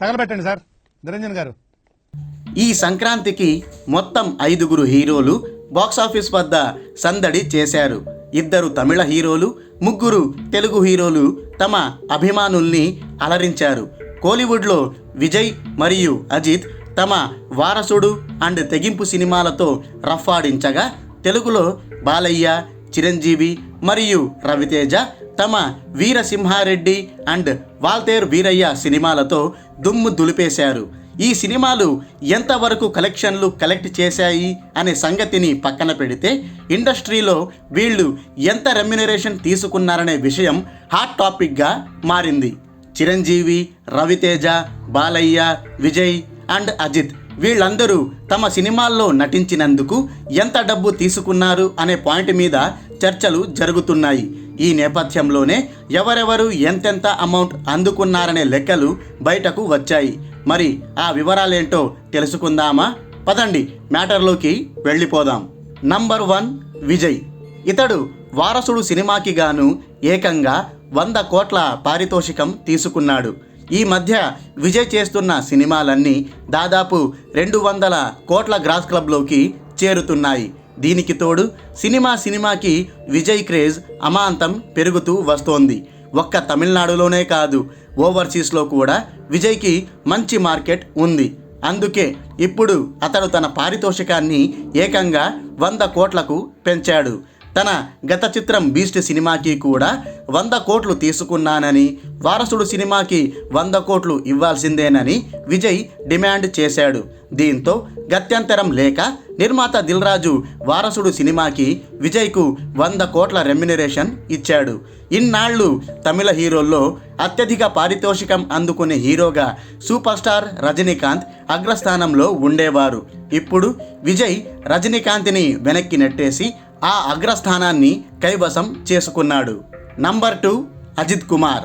తగలబెట్టండి sir. Niranjan గారు. ఈ సంక్రాంతికి మొత్తం ఐదుగురు హీరోలు బాక్సాఫీస్ వద్ద సందడి చేశారు. ఇద్దరు తమిళ హీరోలు ముగ్గురు తెలుగు హీరోలు తమ అభిమానుల్ని అలరించారు. కోలీవుడ్లో విజయ్ మరియు అజిత్ తమ వారసుడు అండ్ తెగింపు సినిమాలతో రఫాడించగా తెలుగులో బాలయ్య చిరంజీవి మరియు రవితేజ తమ వీరసింహారెడ్డి అండ్ వాల్తేర్ వీరయ్య సినిమాలతో దుమ్ము దులిపేశారు. ఈ సినిమాలు ఎంతవరకు కలెక్షన్లు కలెక్ట్ చేశాయి అనే సంగతిని పక్కన పెడితే ఇండస్ట్రీలో వీళ్ళు ఎంత రెమ్యునరేషన్ తీసుకున్నారనే విషయం హాట్ టాపిక్గా మారింది. చిరంజీవి రవితేజ బాలయ్య విజయ్ అండ్ అజిత్ వీళ్ళందరూ తమ సినిమాల్లో నటించినందుకు ఎంత డబ్బు తీసుకున్నారు అనే పాయింట్ మీద చర్చలు జరుగుతున్నాయి. ఈ నేపథ్యంలోనే ఎవరెవరు ఎంతెంత అమౌంట్ అందుకున్నారనే లెక్కలు బయటకు వచ్చాయి. మరి ఆ వివరాలేంటో తెలుసుకుందామా? పదండి మ్యాటర్లోకి వెళ్ళిపోదాం. Number one Vijay. ఇతడు వారసుడు సినిమాకి గాను ఏకంగా వంద కోట్ల పారితోషికం తీసుకున్నాడు. ఈ మధ్య విజయ్ చేస్తున్న సినిమాలన్నీ దాదాపు రెండు వందల కోట్ల గ్రాస్ క్లబ్లోకి చేరుతున్నాయి. దీనికి తోడు సినిమా సినిమాకి విజయ్ క్రేజ్ అమాంతం పెరుగుతూ వస్తోంది. ఒక్క తమిళనాడులోనే కాదు ఓవర్సీస్లో కూడా విజయ్కి మంచి మార్కెట్ ఉంది. అందుకే ఇప్పుడు అతడు తన పారితోషికాన్ని ఏకంగా వంద కోట్లకు పెంచాడు. తన గత చిత్రం బీస్ట్ సినిమాకి కూడా వంద కోట్లు తీసుకున్నానని వారసుడు సినిమాకి వంద కోట్లు ఇవ్వాల్సిందేనని విజయ్ డిమాండ్ చేశాడు. దీంతో గత్యంతరం లేక నిర్మాత దిల్రాజు వారసుడు సినిమాకి విజయ్కు వంద కోట్ల రెమ్యునరేషన్ ఇచ్చాడు. ఇన్నాళ్ళు తమిళ హీరోల్లో అత్యధిక పారితోషికం అందుకునే హీరోగా సూపర్ స్టార్ రజనీకాంత్ అగ్రస్థానంలో ఉండేవారు. ఇప్పుడు విజయ్ రజనీకాంత్ని వెనక్కి నెట్టేసి ఆ అగ్రస్థానాన్ని కైవసం చేసుకున్నాడు. Number two Ajith Kumar.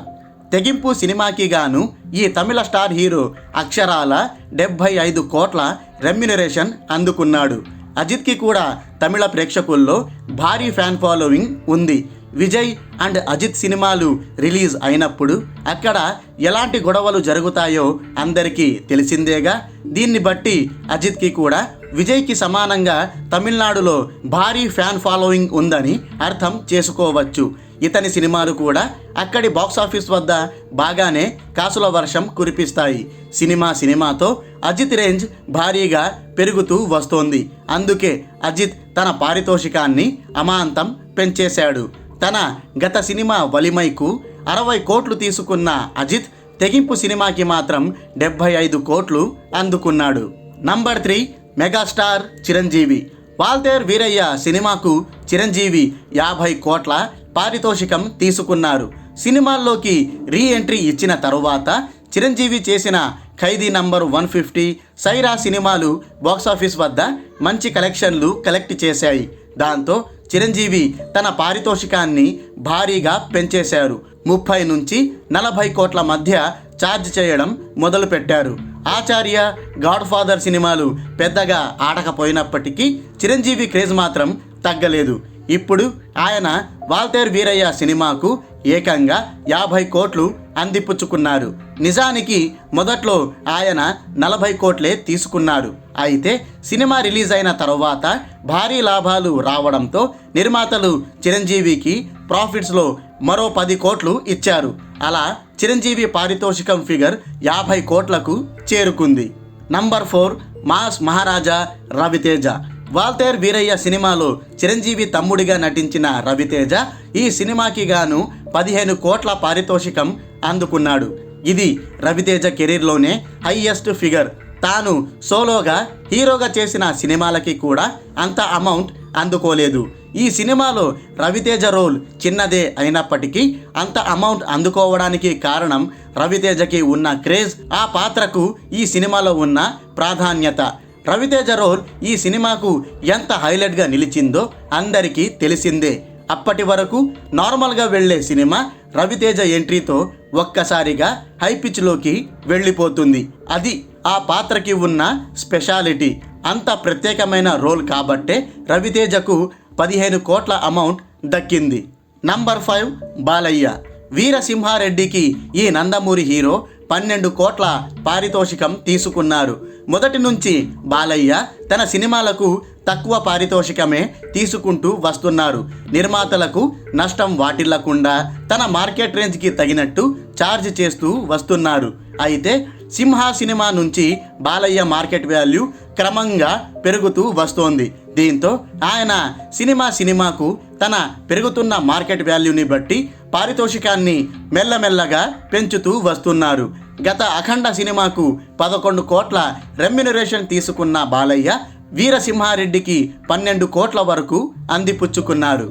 తెగింపు సినిమాకి గాను ఈ తమిళ స్టార్ హీరో అక్షరాల డెబ్భై ఐదు కోట్ల రెమ్యునరేషన్ అందుకున్నాడు. అజిత్కి కూడా తమిళ ప్రేక్షకుల్లో భారీ ఫ్యాన్ ఫాలోయింగ్ ఉంది. విజయ్ అండ్ అజిత్ సినిమాలు రిలీజ్ అయినప్పుడు అక్కడ ఎలాంటి గొడవలు జరుగుతాయో అందరికీ తెలిసిందేగా. దీన్ని బట్టి అజిత్కి కూడా విజయ్కి సమానంగా తమిళనాడులో భారీ ఫ్యాన్ ఫాలోయింగ్ ఉందని అర్థం చేసుకోవచ్చు. ఇతని సినిమాలు కూడా అక్కడి బాక్సాఫీస్ వద్ద బాగానే కాసుల వర్షం కురిపిస్తాయి. సినిమా సినిమాతో అజిత్ రేంజ్ భారీగా పెరుగుతూ వస్తోంది. అందుకే అజిత్ తన పారితోషికాన్ని అమాంతం పెంచేశాడు. తన గత సినిమా వలిమైకు అరవై కోట్లు తీసుకున్న అజిత్ తెగింపు సినిమాకి మాత్రం డెబ్భై ఐదు కోట్లు అందుకున్నాడు. Number three megastar Chiranjeevi. Waltair Veerayya సినిమాకు చిరంజీవి యాభై కోట్ల పారితోషికం తీసుకున్నారు. సినిమాల్లోకి రీ ఎంట్రీ ఇచ్చిన తరువాత చిరంజీవి చేసిన Khaidi number one fifty Sye Raa సినిమాలు బాక్సాఫీస్ వద్ద మంచి కలెక్షన్లు కలెక్ట్ చేశాయి. దాంతో చిరంజీవి తన పారితోషికాన్ని భారీగా పెంచేశారు. ముప్పై నుంచి నలభై కోట్ల మధ్య ఛార్జ్ చేయడం మొదలుపెట్టారు. ఆచార్య గాడ్ ఫాదర్ సినిమాలు పెద్దగా ఆడకపోయినప్పటికీ చిరంజీవి క్రేజ్ మాత్రం తగ్గలేదు. ఇప్పుడు ఆయన వాల్తేర్ వీరయ్య సినిమాకు ఏకంగా యాభై కోట్లు అందిపుచ్చుకున్నారు. నిజానికి మొదట్లో ఆయన నలభై కోట్లే తీసుకున్నారు అయితే సినిమా రిలీజ్ అయిన తర్వాత భారీ లాభాలు రావడంతో నిర్మాతలు చిరంజీవికి ప్రాఫిట్స్లో మరో పది కోట్లు ఇచ్చారు. అలా చిరంజీవి పారితోషికం ఫిగర్ యాభై కోట్లకు చేరుకుంది. Number four mass Maharaja Ravi Teja. Waltair Veerayya సినిమాలో చిరంజీవి తమ్ముడిగా నటించిన రవితేజ ఈ సినిమాకి గాను పదిహేను కోట్ల పారితోషికం అందుకున్నాడు. ఇది రవితేజ కెరీర్లోనే హైయెస్ట్ ఫిగర్. తాను సోలోగా హీరోగా చేసిన సినిమాలకి కూడా అంత అమౌంట్ అందుకోలేదు. ఈ సినిమాలో రవితేజ రోల్ చిన్నదే అయినప్పటికీ అంత అమౌంట్ అందుకోవడానికి కారణం రవితేజకి ఉన్న క్రేజ్ ఆ పాత్రకు ఈ సినిమాలో ఉన్న ప్రాధాన్యత. రవితేజ రోల్ ఈ సినిమాకు ఎంత హైలైట్గా నిలిచిందో అందరికీ తెలిసిందే. అప్పటి వరకు నార్మల్గా వెళ్ళే సినిమా రవితేజ ఎంట్రీతో ఒక్కసారిగా హై పిచ్లోకి వెళ్ళిపోతుంది. అది ఆ పాత్రకి ఉన్న స్పెషాలిటీ. అంత ప్రత్యేకమైన రోల్ కాబట్టే రవితేజకు పదిహేను కోట్ల అమౌంట్ దక్కింది. Number five Balayya. వీరసింహారెడ్డికి ఈ నందమూరి హీరో పన్నెండు కోట్ల పారితోషికం తీసుకున్నారు. మొదటి నుంచి బాలయ్య తన సినిమాలకు తక్కువ పారితోషికమే తీసుకుంటూ వస్తున్నారు. నిర్మాతలకు నష్టం వాటిల్లకుండా తన మార్కెట్ రేంజ్కి తగినట్టు ఛార్జ్ చేస్తూ వస్తున్నారు. అయితే సింహ సినిమా నుంచి బాలయ్య మార్కెట్ వాల్యూ క్రమంగా పెరుగుతూ వస్తోంది. దీంతో ఆయన సినిమా సినిమాకు తన పెరుగుతున్న మార్కెట్ వాల్యూని బట్టి పారితోషికాన్ని మెల్లమెల్లగా పెంచుతూ వస్తున్నారు. గత అఖండ సినిమాకు పదకొండు కోట్ల రెమ్యునరేషన్ తీసుకున్న బాలయ్య వీరసింహారెడ్డికి పన్నెండు కోట్ల వరకు అందిపుచ్చుకున్నారు.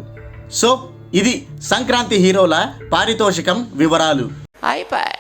సో ఇది సంక్రాంతి హీరోల పారితోషికం వివరాలు. అయిపోయి.